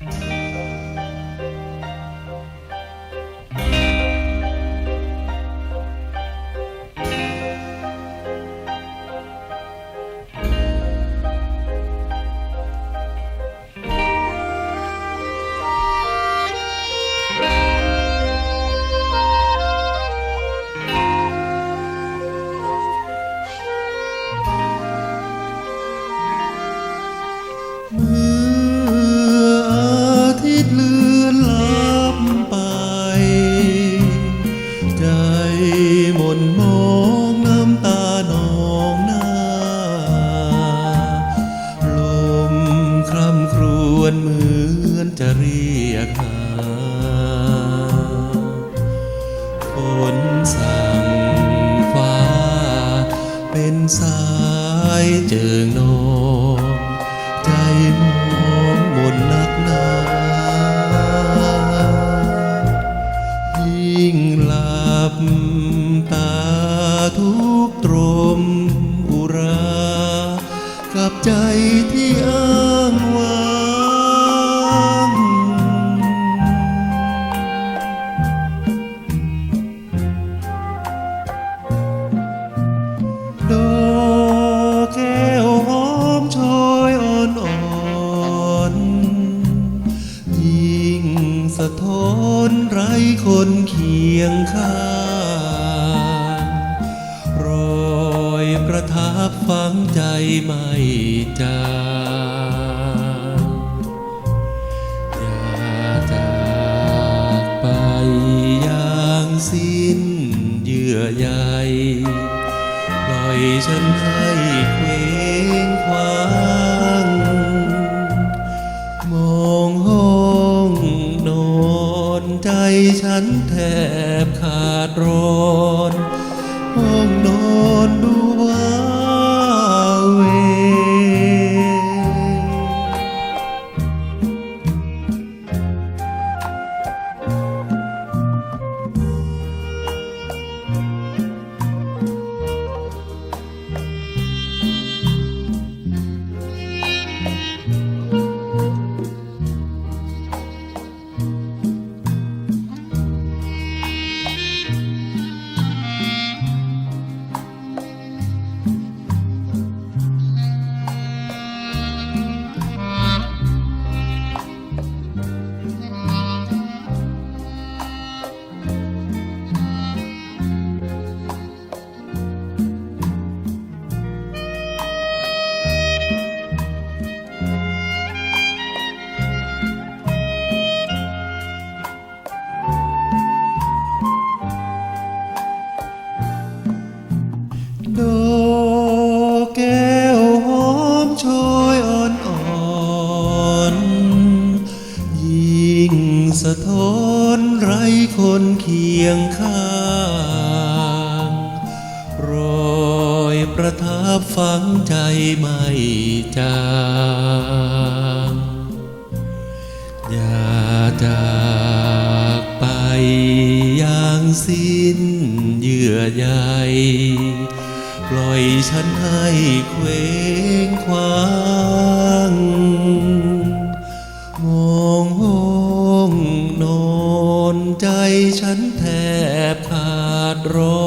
เนมองน้ำตานองหน้า ลมคร่ำครวญเหมือนจะเรียกหาฝนสั่งฟ้า เป็นสายเจิงนอง ใจมองมนนัก กตรมอุรา กับใจที่อ้างว้างดอกแก้วหอมโชยอ่อนอ่อนยิ่งสะท้อนไรคนเคียงข้าง ทับฝังใจไม่จางอย่าจากไปอย่างสิ้นเยื่อใยปล่อยฉันให้เคว้งคว้างมองห้องนอนใจฉันแทบขาดร้อนห้องนอน คียงข้างรอยประทับฝังใจไม่จางอย่าจากไปอย่างสิ้นเยื่อใยปล่อยฉันให้เคว้งคว้าง ro